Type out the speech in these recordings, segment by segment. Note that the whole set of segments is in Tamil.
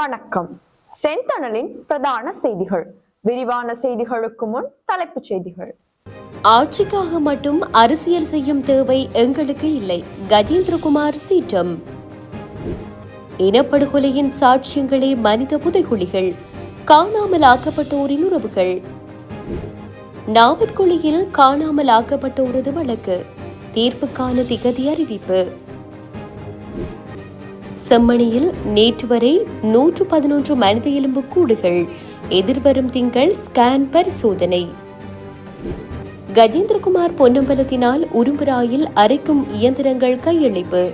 வணக்கம். செந்தணலின் பிரதான செய்திகள். விரிவான செய்திகளுக்கு முன் தலைப்புச் செய்திகள். ஆட்சிக்காக மட்டும் அரசியல் செய்யும் தேவை எங்களுக்கு இல்லை. கஜேந்திரகுமார் சீற்றம். இனப்படுகொலையின் சாட்சியங்களே மனித புதைகுழிகள் காணாமல் ஆக்கப்பட்டோரின் உறவுகள். நாவற்குழியில் காணாமல் ஆக்கப்பட்டோரது வழக்கு தீர்ப்புக்கான திகதி அறிவிப்பு. செம்மணியில் நேற்று வரை நூற்று பதினொன்று மனித எலும்பு கூடுகள் எதிர்வரும் திங்கள் ஸ்கேன் பரிசோதனை கஜேந்திரகுமார் பொன்னம்பலத்தினால் உரும்புராயில் அரைக்கும் இயந்திரங்கள் கையளிப்பு.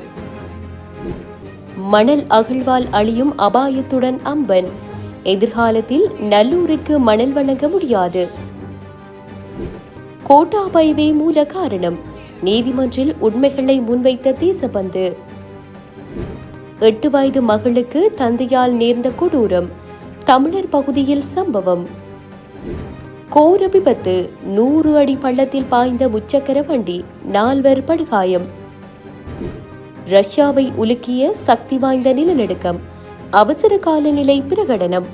மணல் அகழ்வால் அழியும் அபாயத்துடன் அம்பன். எதிர்காலத்தில் நல்லூருக்கு மணல் வழங்க முடியாது. கோட்டாபயவே மூல காரணம். நீதிமன்றில் உண்மைகளை முன்வைத்த தேசபந்து. எட்டு வயது மகளுக்கு தந்தையால் நேர்ந்த கொடூரம். தமிழர் பகுதியில் சம்பவம். கோர விபத்து நூறு அடி பள்ளத்தில் பாய்ந்த முச்சக்கர வண்டி நால்வர் படுகாயம். ரஷ்யாவை உலுக்கிய சக்தி வாய்ந்த நிலநடுக்கம். அவசர காலநிலை பிரகடனம்.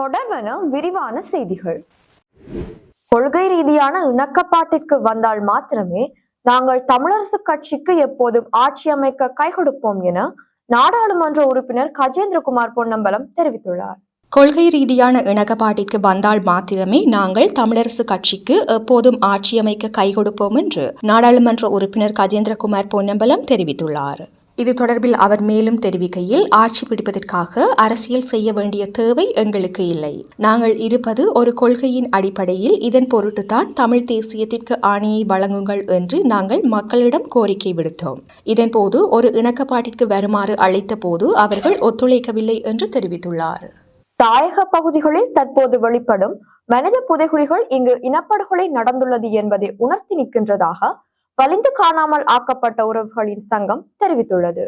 தொடர்வன விரிவான செய்திகள். கொள்கை ரீதியான இணக்கப்பாட்டிற்கு வந்தால் மாத்திரமே நாங்கள் தமிழரசு கட்சிக்கு எப்போதும் ஆட்சி அமைக்க கை கொடுப்போம் என நாடாளுமன்ற உறுப்பினர் கஜேந்திரகுமார் பொன்னம்பலம் தெரிவித்துள்ளார். கொள்கை ரீதியான இணக்கப்பாட்டிற்கு வந்தால் மாத்திரமே நாங்கள் தமிழரசு கட்சிக்கு எப்போதும் ஆட்சியமைக்க கை கொடுப்போம் என்று நாடாளுமன்ற உறுப்பினர் கஜேந்திரகுமார் பொன்னம்பலம் தெரிவித்துள்ளார். இது தொடர்பில் அவர் மேலும் தெரிவிக்கையில் ஆட்சி பிடிப்பதற்காக அரசியல் செய்ய வேண்டிய தேவை எங்களுக்கு இல்லை. நாங்கள் இருப்பது ஒரு கொள்கையின் அடிப்படையில் இதன் பொருட்டுதான் தமிழ் தேசியத்திற்கு ஆணையை வழங்குங்கள் என்று நாங்கள் மக்களிடம் கோரிக்கை விடுத்தோம். இதன்போது ஒரு இணக்கப்பாட்டிற்கு வருமாறு அழைத்த போது அவர்கள் ஒத்துழைக்கவில்லை என்று தெரிவித்துள்ளார். தாயக பகுதிகளில் தற்போது வெளிப்படும் மனித புதைகுழிகள் இங்கு இனப்படுகொலை நடந்துள்ளது என்பதை உணர்த்தி நிற்கின்றதாக வலிந்து காணாமல் ஆக்கப்பட்ட உறவுகளின் சங்கம் தெரிவித்துள்ளது.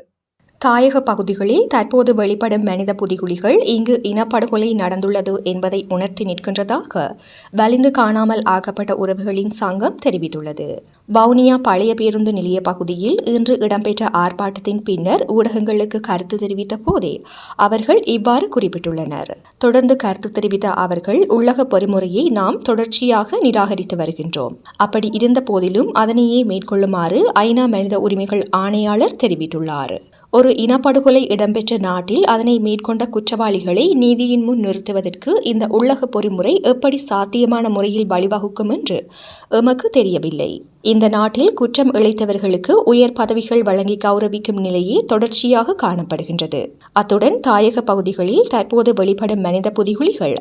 தாயக பகுதிகளில் தற்போது வெளிப்படும் மனித புதிகுலிகள் இங்கு இனப்படுகொலை நடந்துள்ளது என்பதை உணர்த்தி நிற்கின்றதாக வலிந்து காணாமல் ஆக்கப்பட்ட உறவுகளின் சங்கம் தெரிவித்துள்ளது. வவுனியா பழைய பேருந்து நிலைய பகுதியில் இன்று இடம்பெற்ற ஆர்ப்பாட்டத்தின் பின்னர் ஊடகங்களுக்கு கருத்து தெரிவித்த போதே அவர்கள் இவ்வாறு குறிப்பிட்டுள்ளனர். தொடர்ந்து கருத்து தெரிவித்த அவர்கள் உள்ளக பொறிமுறையை நாம் தொடர்ச்சியாக நிராகரித்து வருகின்றோம். அப்படி இருந்த போதிலும் அதனையே மேற்கொள்ளுமாறு ஐநா மனித உரிமைகள் ஆணையாளர் தெரிவித்துள்ளார். ஒரு இனப்படுகொலை இடம்பெற்ற நாட்டில் அதனை மேற்கொண்ட குற்றவாளிகளை நீதியின் முன் நிறுத்துவதற்கு இந்த உள்ளக பொறிமுறை எப்படி சாத்தியமான முறையில் வழிவகுக்கும் என்று எமக்கு தெரியவில்லை. இந்த நாட்டில் குற்றம் இழைத்தவர்களுக்கு உயர் பதவிகள் வழங்கி கௌரவிக்கும் நிலையே தொடர்ச்சியாக காணப்படுகின்றது. அத்துடன் தாயக பகுதிகளில் தற்போது வெளிப்படும் மனித புதிகுலிகள்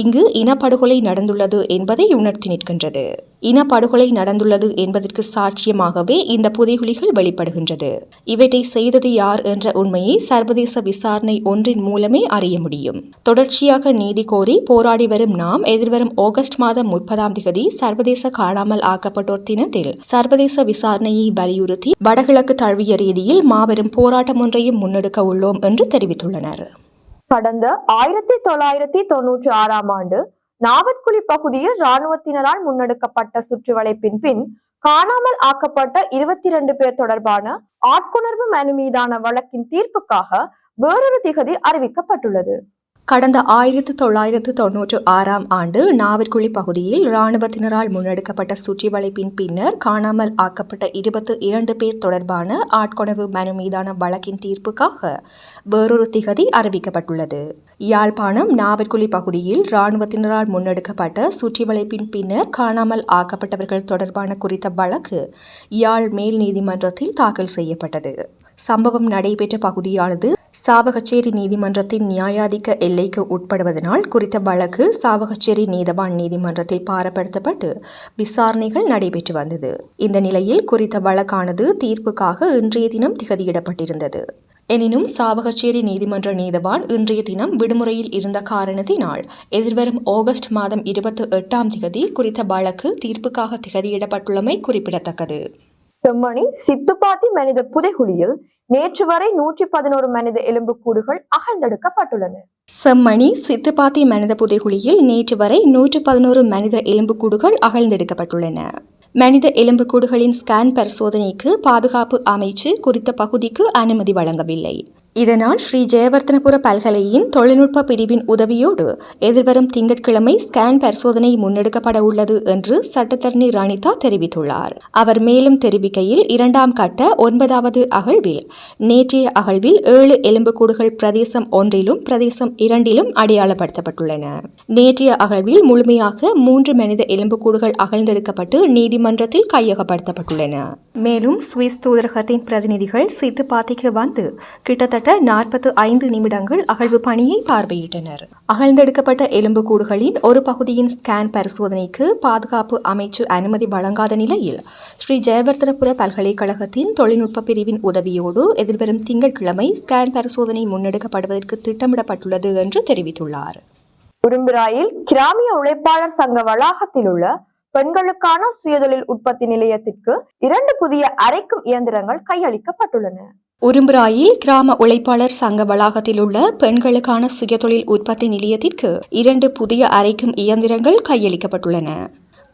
இங்கு இனப்படுகொலை நடந்துள்ளது என்பதை உணர்த்தி நிற்கின்றது. இனப்படுகொலை நடந்துள்ளது என்பதற்கு சாட்சியமாகவே இந்த புதிகுலிகள் வெளிப்படுகின்றது. இவற்றை செய்தது யார் என்ற உண்மையை சர்வதேச விசாரணை ஒன்றின் மூலமே அறிய முடியும். தொடர்ச்சியாக நீதி கோரி போராடி வரும் நாம் எதிர்வரும் ஆகஸ்ட் மாதம் முப்பதாம் தேதி சர்வதேச காணாமல் ஆக்கப்பட்டோர் தினத்தில் மேல் சர்வதேச விசாரணையை வலியுறுத்தி வடகிழக்கு தழுவிய ரீதியில் மாபெரும் போராட்டம் ஒன்றையும் முன்னெடுக்க உள்ளோம் என்று தெரிவித்துள்ளனர். கடந்த ஆயிரத்தி தொள்ளாயிரத்தி தொன்னூற்றி ஆறாம் ஆண்டு நாவற்குழி பகுதியில் இராணுவத்தினரால் முன்னெடுக்கப்பட்ட சுற்றுவளைப்பின் பின் காணாமல் ஆக்கப்பட்ட இருபத்தி இரண்டு பேர் தொடர்பான ஆட்கொணர்வு மனு மீதான வழக்கின் தீர்ப்புக்காக வேறொரு திகதி அறிவிக்கப்பட்டுள்ளது. கடந்த ஆயிரத்து தொள்ளாயிரத்து தொன்னூற்று ஆறாம் ஆண்டு நாவற்குழி பகுதியில் இராணுவத்தினரால் முன்னெடுக்கப்பட்ட சுற்றிவளைப்பின் பின்னர் காணாமல் ஆக்கப்பட்ட இருபத்து இரண்டு பேர் தொடர்பான ஆட்கொணர்வு மனு மீதான வழக்கின் தீர்ப்புக்காக வேறொரு திகதி அறிவிக்கப்பட்டுள்ளது. யாழ்ப்பாணம் நாவற்குழி பகுதியில் இராணுவத்தினரால் முன்னெடுக்கப்பட்ட சுற்றிவளைப்பின் பின்னர் காணாமல் ஆக்கப்பட்டவர்கள் தொடர்பான குறித்த வழக்கு யாழ் மேல் நீதிமன்றத்தில் தாக்கல் செய்யப்பட்டது. சம்பவம் நடைபெற்ற பகுதியானது சாவகச்சேரி நீதிமன்றத்தின் நியாயாதிக்க எல்லைக்கு உட்படுவதனால் குறித்த வழக்கு சாவகச்சேரி நீதவான் நீதிமன்றத்தில் பாரப்படுத்தப்பட்டு விசாரணைகள் நடைபெற்று வந்தது. இந்த நிலையில் குறித்த வழக்கானது தீர்ப்புக்காக இன்றைய தினம் திகதியிடப்பட்டிருந்தது. எனினும் சாவகச்சேரி நீதிமன்ற நீதவான் இன்றைய தினம் விடுமுறையில் இருந்த காரணத்தினால் எதிர்வரும் ஆகஸ்ட் மாதம் இருபத்தி எட்டாம் திகதி குறித்த வழக்கு தீர்ப்புக்காக திகதியிடப்பட்டுள்ளமை குறிப்பிடத்தக்கது. செம்மணி சித்துப்பாத்தி மனித புதைகுழியில் நேற்று வரை நூற்றி பதினோரு மனித எலும்புக்கூடுகள் அகழ்ந்தெடுக்கப்பட்டுள்ளன. செம்மணி சித்துப்பாத்தி மனித புதைகுழியில் நேற்று வரை நூற்று பதினோரு மனித எலும்புக்கூடுகள் அகழ்ந்தெடுக்கப்பட்டுள்ளன. மனித எலும்புக்கூடுகளின் ஸ்கேன் பரிசோதனைக்கு பாதுகாப்பு அமைச்சு குறித்த பகுதிக்கு அனுமதி வழங்கவில்லை. இதனால் ஸ்ரீ ஜெயவர்த்தனபுர பல்கலையின் தொழில்நுட்ப பிரிவின் உதவியோடு எதிர்வரும் திங்கட்கிழமை ஸ்கேன் பரிசோதனை முன்னெடுக்கப்பட உள்ளது என்று சட்டத்தரணி ரணிதா தெரிவித்துள்ளார். அவர் மேலும் தெரிவிக்கையில் இரண்டாம் கட்ட ஒன்பதாவது அகழ்வில் நேற்றைய அகழ்வில் ஏழு எலும்புக்கூடுகள் பிரதேசம் ஒன்றிலும் பிரதேசம் இரண்டிலும் அடையாளப்படுத்தப்பட்டுள்ளன. நேற்றைய அகழ்வில் முழுமையாக மூன்று மனித எலும்புக்கூடுகள் அகழ்ந்தெடுக்கப்பட்டு நீதிமன்றத்தில் கையகப்படுத்தப்பட்டுள்ளன. மேலும் சுவிஸ் தூதரகத்தின் பிரதிநிதிகள் சித்துப்பாத்திக்கு வந்து கிட்டத்தட்ட நாற்பத்து ஐந்து நிமிடங்கள் அகழ்வு பணியை பார்வையிட்டனர். அகழ்ந்தெடுக்கப்பட்ட எலும்புக்கூடுகளின் ஒரு பகுதியின் ஸ்கேன் பரிசோதனைக்கு பாதுகாப்பு அமைச்சு அனுமதி வழங்காத நிலையில் ஸ்ரீ ஜெயவர்தனபுர பல்கலைக்கழகத்தின் தொழில்நுட்ப பிரிவின் உதவியோடு எதிர்வரும் திங்கட்கிழமை ஸ்கேன் பரிசோதனை முன்னெடுக்கப்படுவதற்கு திட்டமிடப்பட்டுள்ளது என்று தெரிவித்துள்ளார். உரும்பிராயில் கிராமிய உழைப்பாளர் சங்க வளாகத்தில் உள்ள பெண்களுக்கான சுயதொழில் உற்பத்தி நிலையத்திற்கு இரண்டு புதிய அரைக்கும் இயந்திரங்கள் கையளிக்கப்பட்டுள்ளன. உரும்புராயில் கிராம உழைப்பாளர் சங்க வளாகத்தில் உள்ள பெண்களுக்கான சுயதொழில் உற்பத்தி நிலையத்திற்கு இரண்டு புதிய அரைக்கும் இயந்திரங்கள் கையளிக்கப்பட்டுள்ளன.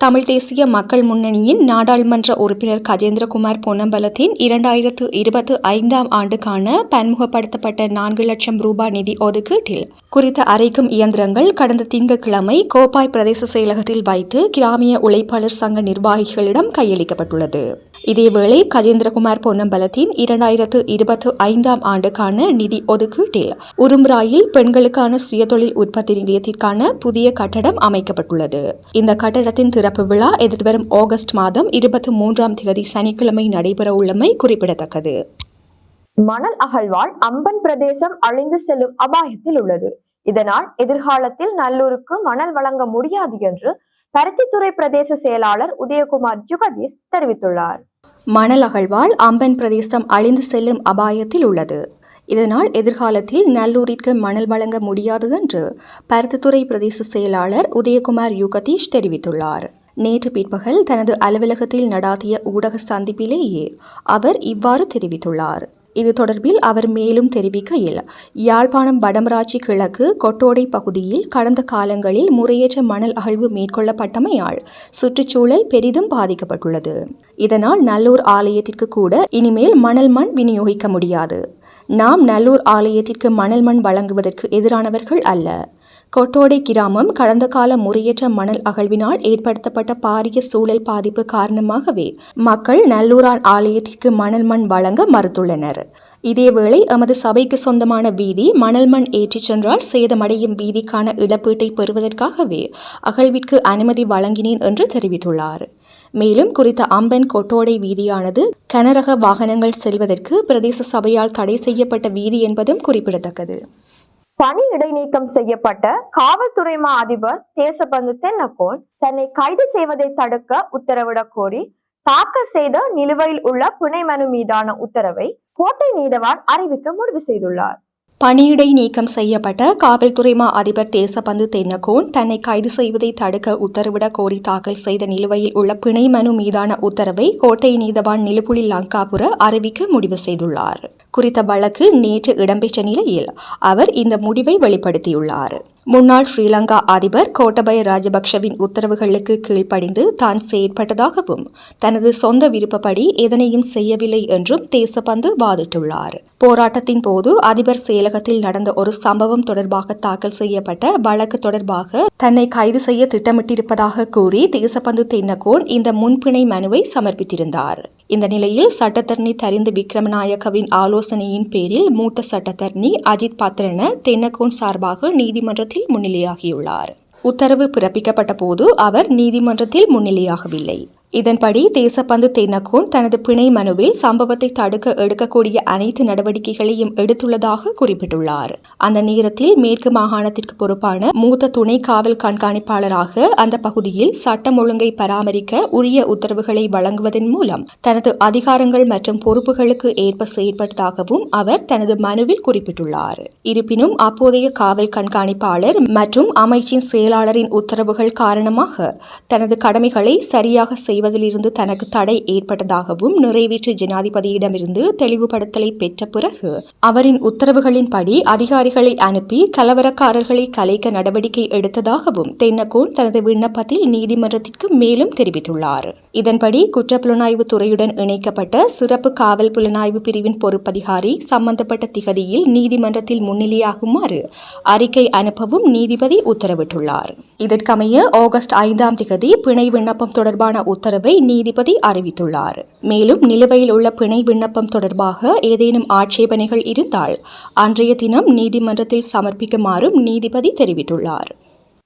தமிழ் தேசிய மக்கள் முன்னணியின் நாடாளுமன்ற உறுப்பினர் கஜேந்திரகுமார் பொன்னம்பலத்தின் இரண்டாயிரத்து இருபத்து ஐந்தாம் ஆண்டுக்கான பன்முகப்படுத்தப்பட்ட நான்கு லட்சம் ரூபாய் நிதி ஒதுக்கீட்டில் குறித்த அரைக்கும் இயந்திரங்கள் கடந்த திங்கட்கிழமை கோப்பாய் பிரதேச செயலகத்தில் வைத்து கிராமிய உழைப்பாளர் சங்க நிர்வாகிகளிடம் கையளிக்கப்பட்டுள்ளது. இதேவேளை கஜேந்திரகுமார் பொன்னம்பலத்தின் இரண்டாயிரத்து இருபத்து ஐந்தாம் ஆண்டுக்கான நிதி ஒதுக்கீட்டில் உரும்ராயில் பெண்களுக்கான சுயதொழில் உற்பத்தி நிலையத்திற்கான புதிய கட்டடம் அமைக்கப்பட்டுள்ளது. இந்த கட்டடத்தின் திறப்பு விழா எதிர்வரும் ஆகஸ்ட் மாதம் இருபத்தி மூன்றாம் தேதி சனிக்கிழமை நடைபெற உள்ளமை குறிப்பிடத்தக்கது. மணல் அகழ்வால் அம்பன் பிரதேசம் அழிந்து செல்லும் அபாயத்தில் உள்ளது. இதனால் எதிர்காலத்தில் நல்லூருக்கு மணல் வழங்க முடியாது என்று பருத்தித்துறை பிரதேச செயலாளர் உதயகுமார் ஜுகதீஷ் தெரிவித்துள்ளார். மணல் அகழ்வால் அம்பன் பிரதேசம் அழிந்து செல்லும் அபாயத்தில் உள்ளது. இதனால் எதிர்காலத்தில் நல்லூரிற்கு மணல் வழங்க முடியாது என்று பருத்தித்துறை பிரதேச செயலாளர் உதயகுமார் யுகதீஷ் தெரிவித்துள்ளார். நேற்று பிற்பகல் தனது அலுவலகத்தில் நடாத்திய ஊடக சந்திப்பிலேயே அவர் இவ்வாறு தெரிவித்துள்ளார். இது தொடர்பில் அவர் மேலும் தெரிவிக்கையில் யாழ்ப்பாணம் வடமராட்சி கிழக்கு கொட்டோடை பகுதியில் கடந்த காலங்களில் முறையற்ற மணல் அகழ்வு மேற்கொள்ளப்பட்டமையால் சுற்றுச்சூழல் பெரிதும் பாதிக்கப்பட்டுள்ளது. இதனால் நல்லூர் ஆலயத்திற்கு கூட இனிமேல் மணல் மண் விநியோகிக்க முடியாது. நாம் நல்லூர் ஆலயத்திற்கு மணல் மண் வழங்குவதற்கு எதிரானவர்கள் அல்ல. கொட்டோடை கிராமம் கடந்த கால முறையற்ற மணல் அகழ்வினால் ஏற்படுத்தப்பட்ட பாரிய சூழல் பாதிப்பு காரணமாகவே மக்கள் நல்லூரான் ஆலயத்திற்கு மணல் மண் வழங்க மறுத்துள்ளனர். இதேவேளை எமது சபைக்கு சொந்தமான வீதி மணல் மண் ஏற்றிச் சென்றால் சேதமடையும் வீதிக்கான இழப்பீட்டை பெறுவதற்காகவே அகழ்விற்கு அனுமதி வழங்கினேன் என்று தெரிவித்துள்ளார். மேலும் குறித்த அம்பன் கொட்டோடை வீதியானது கனரக வாகனங்கள் செல்வதற்கு பிரதேச சபையால் தடை செய்யப்பட்ட வீதி என்பதும் குறிப்பிடத்தக்கது. பணி இடைநீக்கம் செய்யப்பட்ட காவல்துறை மா அதிபர் தேசபந்து தென்னகோன் தன்னை கைது செய்வதை தடுக்க உத்தரவிடக் கோரி தாக்கல் செய்த நிலுவையில் உள்ள பிணை மனு மீதான உத்தரவை கோட்டை நீதவான் அறிவிக்க முடிவு செய்துள்ளார். பணியிடை நீக்கம் செய்யப்பட்ட காவல்துறை மா அதிபர் தேசபந்து தென்னகோன் தன்னை கைது செய்வதை தடுக்க உத்தரவிட கோரி தாக்கல் செய்த நிலுவையில் உள்ள பிணை மனு மீதான உத்தரவை கோட்டை நீதவான் நிலுப்புலி லங்காபுர அறிவிக்க முடிவு செய்துள்ளார். குறித்த வழக்கு நேற்று இடம்பெற்ற நிலையில் அவர் இந்த முடிவை வெளிப்படுத்தியுள்ளார். முன்னாள் ஸ்ரீலங்கா அதிபர் கோட்டபய ராஜபக்ஷவின் உத்தரவுகளுக்கு கீழ்ப்படிந்து தான் செயற்பட்டதாகவும் தனது சொந்த விருப்பப்படி எதனையும் செய்யவில்லை என்றும் தேசபந்து வாதிட்டுள்ளார். போராட்டத்தின் போது அதிபர் செயலகத்தில் நடந்த ஒரு சம்பவம் தொடர்பாக தாக்கல் செய்யப்பட்ட வழக்கு தொடர்பாக தன்னை கைது செய்ய திட்டமிட்டிருப்பதாக கூறி தேசபந்து தென்னகோன் இந்த முன்பிணை மனுவை சமர்ப்பித்திருந்தார். இந்த நிலையில் சட்டத்தரணி தரிந்து விக்ரமநாயக்கவின் ஆலோசனையின் பேரில் மூத்த சட்டத்தரணி அஜித் பாத்திரன தென்னகோன் சார்பாக நீதிமன்றத்தில் முன்னிலையாகியுள்ளார். உத்தரவு பிறப்பிக்கப்பட்ட போது அவர் நீதிமன்றத்தில் முன்னிலையாகவில்லை. இதன்படி தேசப்பந்து தென்னகோன் தனது பிணை மனுவில் சம்பவத்தை தடுக்க எடுக்கக்கூடிய அனைத்து நடவடிக்கைகளையும் எடுத்துள்ளதாக குறிப்பிட்டுள்ளார். அந்த நேரத்தில் மேற்கு மாகாணத்திற்கு பொறுப்பான மூத்த துணை காவல் கண்காணிப்பாளராக அந்த பகுதியில் சட்டம் ஒழுங்கை பராமரிக்க உரிய உத்தரவுகளை வழங்குவதன் மூலம் தனது அதிகாரங்கள் மற்றும் பொறுப்புகளுக்கு ஏற்ப செயற்பட்டதாகவும் அவர் தனது மனுவில் குறிப்பிட்டுள்ளார். இருப்பினும் அப்போதைய காவல் கண்காணிப்பாளர் மற்றும் அமைச்சின் செயலாளரின் உத்தரவுகள் காரணமாக தனது கடமைகளை சரியாக செய்ய செய்வதிலிருந்து தனக்கு தடை ஏற்பட்டதாகவும் நிறைவேற்று ஜனாதிபதியிடமிருந்து தெளிவுபடுத்தலை பெற்ற பிறகு அவரின் உத்தரவுகளின்படி அதிகாரிகளை அனுப்பி கலவரக்காரர்களை கலைக்க நடவடிக்கை எடுத்ததாகவும் தென்னகோன் தனது விண்ணப்பத்தில் நீதிமன்றத்திற்கு மேலும் தெரிவித்துள்ளார். இதன்படி குற்றப்புலனாய்வு துறையுடன் இணைக்கப்பட்ட சிறப்பு காவல் புலனாய்வு பிரிவின் பொறுப்பதிகாரி சம்பந்தப்பட்ட திகதியில் நீதிமன்றத்தில் முன்னிலையாகுமாறு அறிக்கை அனுப்பவும் நீதிபதி உத்தரவிட்டுள்ளார். இதற்கமைய ஆகஸ்ட் ஐந்தாம் திகதி பிணை விண்ணப்பம் தொடர்பான உத்தரவு நீதிபதி அறிவித்துள்ளார். மேலும் நிலுவையில் உள்ள பிணை விண்ணப்பம் தொடர்பாக ஏதேனும் ஆட்சேபனைகள் இருந்தால் அன்றைய தினம் நீதிமன்றத்தில் சமர்ப்பிக்குமாறும் நீதிபதி தெரிவித்துள்ளார்.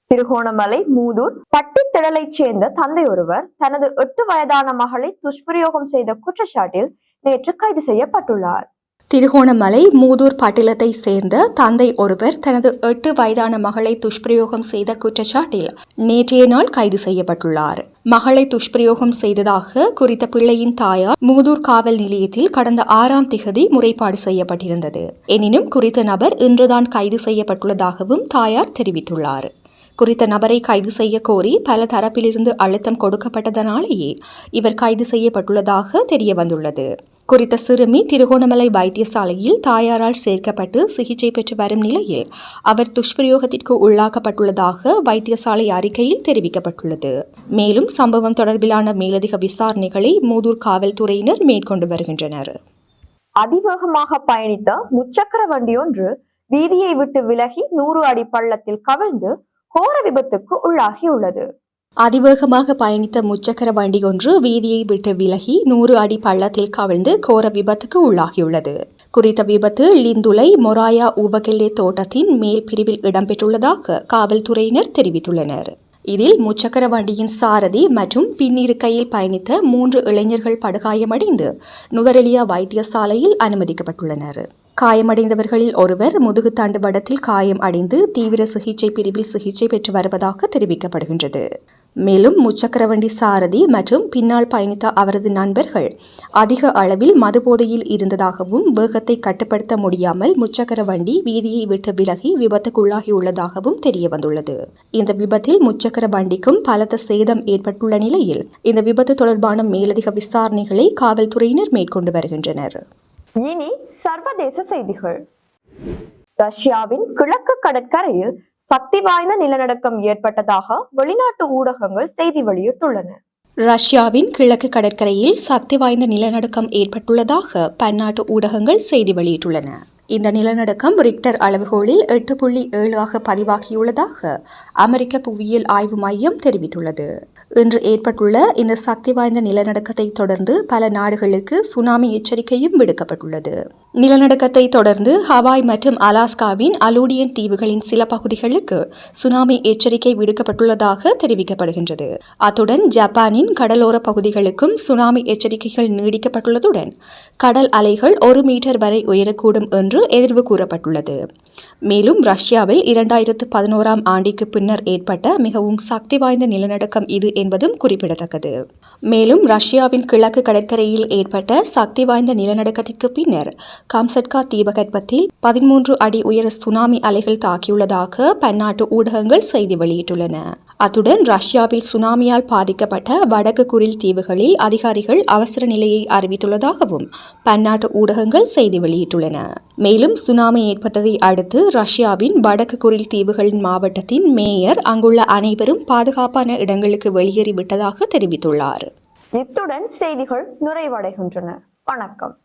திருகோணமலை மூதூர் பட்டித்திடலைச் சேர்ந்த தந்தை ஒருவர் தனது எட்டு வயதான மகளை துஷ்பிரயோகம் செய்த குற்றச்சாட்டில் நேற்று கைது செய்யப்பட்டுள்ளார். திருகோணமலை மூதூர் பட்டிலத்தை சேர்ந்த தந்தை ஒருவர் தனது எட்டு வயதான மகளை துஷ்பிரயோகம் செய்த குற்றச்சாட்டில் நேற்றைய நாள் கைது செய்யப்பட்டுள்ளார். மகளை துஷ்பிரயோகம் செய்ததாக குறித்த பிள்ளையின் தாயார் மூதூர் காவல் நிலையத்தில் கடந்த ஆறாம் திகதி முறைப்பாடு செய்யப்பட்டிருந்தது. எனினும் குறித்த நபர் இன்றுதான் கைது செய்யப்பட்டுள்ளதாகவும் தாயார் தெரிவித்துள்ளார். குறித்த நபரை கைது செய்ய கோரி பல தரப்பிலிருந்து அழுத்தம் கொடுக்கப்பட்டதனாலேயே இவர் கைது செய்யப்பட்டுள்ளதாக தெரிய வந்துள்ளது குறித்த சிறுமி திருகோணமலை வைத்தியசாலையில் தாயாரால் சேர்க்கப்பட்டு சிகிச்சை பெற்று வரும் நிலையில் அவர் துஷ்பிரயோகத்திற்கு உள்ளாக்கப்பட்டுள்ளதாக வைத்தியசாலை அறிக்கையில் தெரிவிக்கப்பட்டுள்ளது. மேலும் சம்பவம் தொடர்பிலான மேலதிக விசாரணைகளை மூதூர் காவல்துறையினர் மேற்கொண்டு வருகின்றனர். அதிவேகமாக பயணித்த முச்சக்கர வண்டியொன்று வீதியை விட்டு விலகி நூறு அடி பள்ளத்தில் கவிழ்ந்து கோர விபத்துக்கு உள்ளாகியுள்ளது. அதிவேகமாக பயணித்த முச்சக்கர வண்டி ஒன்று வீதியை விட்டு விலகி நூறு அடி பள்ளத்தில் கவிழ்ந்து கோர விபத்துக்கு உள்ளாகியுள்ளது. குறித்த விபத்து லிந்துலை மொராயா உபகெல்லே தோட்டத்தின் மேல் பிரிவில் இடம்பெற்றுள்ளதாக காவல்துறையினர் தெரிவித்துள்ளனர். இதில் முச்சக்கர வண்டியின் சாரதி மற்றும் பின்னிருக்கையில் பயணித்த மூன்று இளைஞர்கள் படுகாயமடைந்து நுவரெலியா வைத்தியசாலையில் அனுமதிக்கப்பட்டுள்ளனர். காயமடைந்தவர்களில் ஒருவர் முதுகு வடத்தில் காயம் அடைந்து தீவிர சிகிச்சை பிரிவில் சிகிச்சை பெற்று வருவதாக தெரிவிக்கப்படுகின்றது. மேலும் முச்சக்கரவண்டி சாரதி மற்றும் பின்னால் பயணித்த அவரது நண்பர்கள் அதிக அளவில் மதுபோதையில் இருந்ததாகவும் வேகத்தை கட்டுப்படுத்த முடியாமல் முச்சக்கர வண்டி வீதியை விட்டு விலகி விபத்துக்குள்ளாகியுள்ளதாகவும் தெரிய வந்துள்ளது இந்த விபத்தில் முச்சக்கர வண்டிக்கும் பலத்த சேதம் ஏற்பட்டுள்ள நிலையில் இந்த விபத்து தொடர்பான மேலதிக விசாரணைகளை காவல்துறையினர் மேற்கொண்டு வருகின்றனர். இனி சர்வதேச செய்திகள். ரஷ்யாவின் கிழக்கு கடற்கரையில் சக்தி வாய்ந்த நிலநடுக்கம் ஏற்பட்டதாக வெளிநாட்டு ஊடகங்கள் செய்தி வெளியிட்டுள்ளன. ரஷ்யாவின் கிழக்கு கடற்கரையில் சக்தி வாய்ந்த நிலநடுக்கம் ஏற்பட்டுள்ளதாக பன்னாட்டு ஊடகங்கள் செய்தி வெளியிட்டுள்ளன. இந்த நிலநடுக்கம் ரிக்டர் அளவுகோலில் எட்டு புள்ளி ஏழு ஆக பதிவாகியுள்ளதாக அமெரிக்க புவியியல் ஆய்வு மையம் தெரிவித்துள்ளது. இன்று ஏற்பட்டுள்ள இந்த சக்தி வாய்ந்த நிலநடுக்கத்தை தொடர்ந்து பல நாடுகளுக்கு சுனாமி எச்சரிக்கையும் விடுக்கப்பட்டுள்ளது. நிலநடுக்கத்தை தொடர்ந்து ஹவாய் மற்றும் அலாஸ்காவின் அலூடியன் தீவுகளின் சில பகுதிகளுக்கு சுனாமி எச்சரிக்கை விடுக்கப்பட்டுள்ளதாக தெரிவிக்கப்படுகின்றது. அத்துடன் ஜப்பானின் கடலோர பகுதிகளுக்கும் சுனாமி எச்சரிக்கைகள் நீடிக்கப்பட்டுள்ளதுடன் கடல் அலைகள் ஒரு மீட்டர் வரை உயரக்கூடும் என்று எதிர்வு கூறப்பட்டுள்ளது. மேலும் ரஷ்யாவில் இரண்டாயிரத்து பதினோராம் ஆண்டிற்கு பின்னர் ஏற்பட்ட மிகவும் சக்தி வாய்ந்த நிலநடுக்கம் இது என்பதும் குறிப்பிடத்தக்கது. மேலும் ரஷ்யாவின் கிழக்கு கடற்கரையில் ஏற்பட்ட சக்தி வாய்ந்த நிலநடுக்கத்திற்கு பின்னர் காம்சட்கா தீபகற்பத்தில் பதிமூன்று அடி உயர சுனாமி அலைகள் தாக்கியுள்ளதாக பன்னாட்டு ஊடகங்கள் செய்தி வெளியிட்டுள்ளன. அத்துடன் ரஷ்யாவில் சுனாமியால் பாதிக்கப்பட்ட வடக்கு குரில் தீவுகளில் அதிகாரிகள் அவசர நிலையை அறிவித்துள்ளதாகவும் பன்னாட்டு ஊடகங்கள் செய்தி வெளியிட்டுள்ளன. மேலும் சுனாமி ஏற்பட்டதை அடுத்து ரஷ்யாவின் வடக்கு குரில் தீவுகளின் மாவட்டத்தின் மேயர் அங்குள்ள அனைவரும் பாதுகாப்பான இடங்களுக்கு வெளியேறிவிட்டதாக தெரிவித்துள்ளார். இத்துடன் செய்திகள் நிறைவடைகின்றன. வணக்கம்.